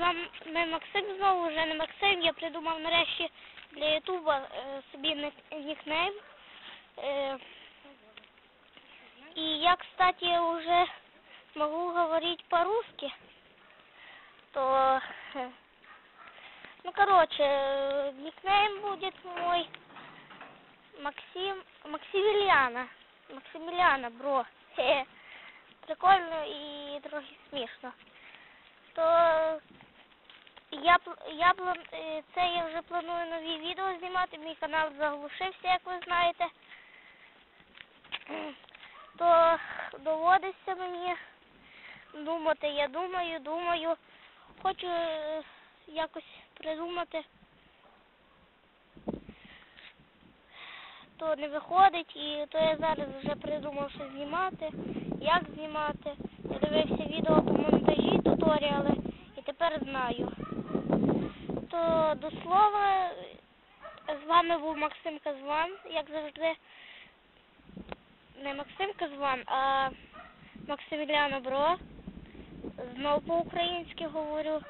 вами Максим знову вже не Максим. Я придумав нарешті для Ютуба е, собі нікнейм. Е, и я, кстати, уже могу говорить по-русски. То, ну, короче, никнейм будет мой Максим, Максимилиана. Максимилиана, бро. Прикольно і трохи смішно. Я, я е, це я вже планую нові відео знімати. Мій канал заглушився, як ви знаєте. То доводиться мені думати. Я думаю, думаю. Хочу е, якось придумати. То не виходить, і то я зараз вже придумав, що знімати, як знімати. Я дивився відео То до слова, з вами був Максим Казван, як завжди. Не Максим Казван, а Максиміліано Бро. Знову по-українськи говорю.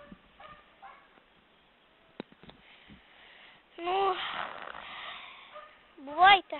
Ну, бувайте.